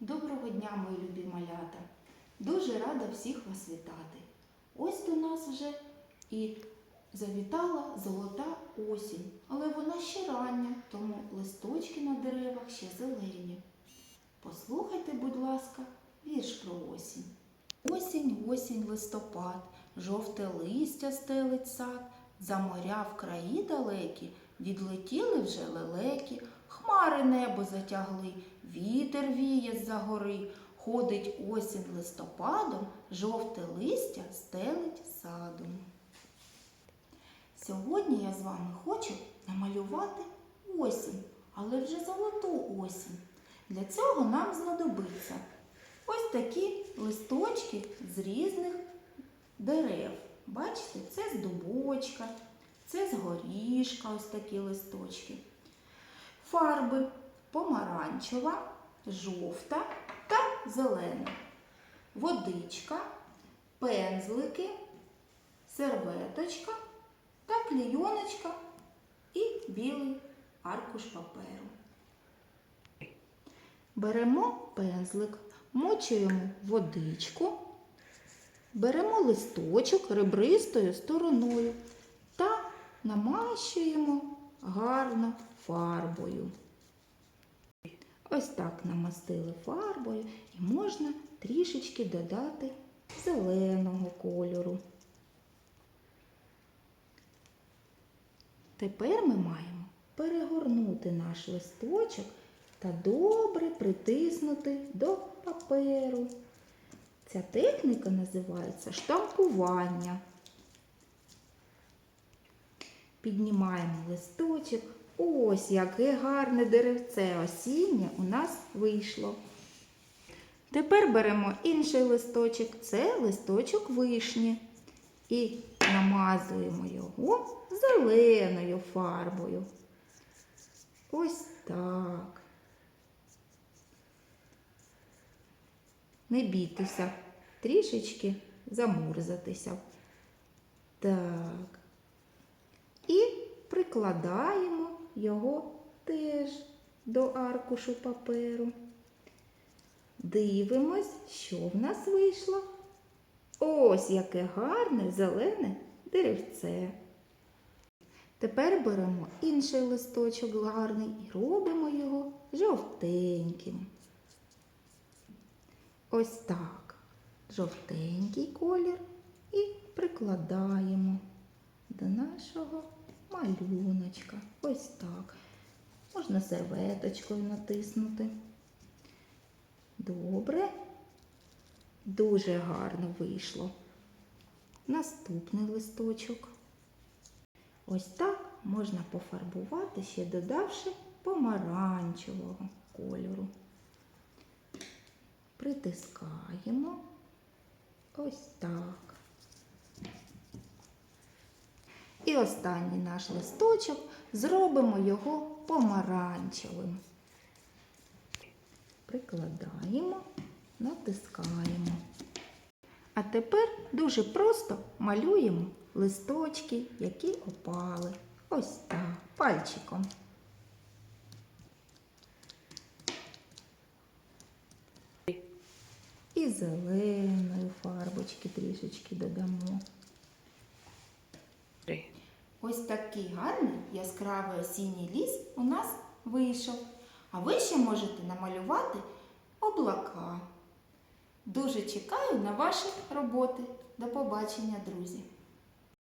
Доброго дня, мої любі малята! Дуже рада всіх вас вітати. Ось до нас вже і завітала золота осінь, але вона ще рання, тому листочки на деревах ще зелені. Послухайте, будь ласка, вірш про осінь. Осінь, осінь, листопад, жовте листя стелить сад, за моря в краї далекі, відлетіли вже лелеки, хмари небо затягли, вітер віє з-за гори, ходить осінь листопадом, жовте листя стелить садом. Сьогодні я з вами хочу намалювати осінь, але вже золоту осінь. Для цього нам знадобиться ось такі листочки з різних дерев. Бачите, це з дубочка, це з горішка, ось такі листочки. Фарби помаранчева, жовта та зелена. Водичка, пензлики, серветочка та клійоночка і білий аркуш паперу. Беремо пензлик, мочуємо водичку, беремо листочок ребристою стороною та намащуємо гарно фарбою. Ось так намастили фарбою і можна трішечки додати зеленого кольору. Тепер ми маємо перегорнути наш листочок та добре притиснути до паперу. Ця техніка називається штампування. Піднімаємо листочок. Ось яке гарне деревце осіннє у нас вийшло. Тепер беремо інший листочок, це листочок вишні. І намазуємо його зеленою фарбою. Ось так. Не бійтеся, трішечки замурзатися. Так. І прикладаємо його теж до аркушу паперу. Дивимось, що в нас вийшло. Ось яке гарне зелене деревце. Тепер беремо інший листочок гарний і робимо його жовтеньким. Ось так. Жовтенький колір і прикладаємо до нашого малюночка. Ось так. Можна серветочкою натиснути. Добре. Дуже гарно вийшло. Наступний листочок. Ось так можна пофарбувати, ще додавши помаранчевого кольору. Притискаємо. Ось так. І останній наш листочок зробимо його помаранчевим. Прикладаємо, натискаємо. А тепер дуже просто малюємо листочки, які опали. Ось так, пальчиком. Зеленої фарбочки трішечки додамо. Ось такий гарний яскравий осінній ліс у нас вийшов. А ви ще можете намалювати облака. Дуже чекаю на ваші роботи. До побачення, друзі!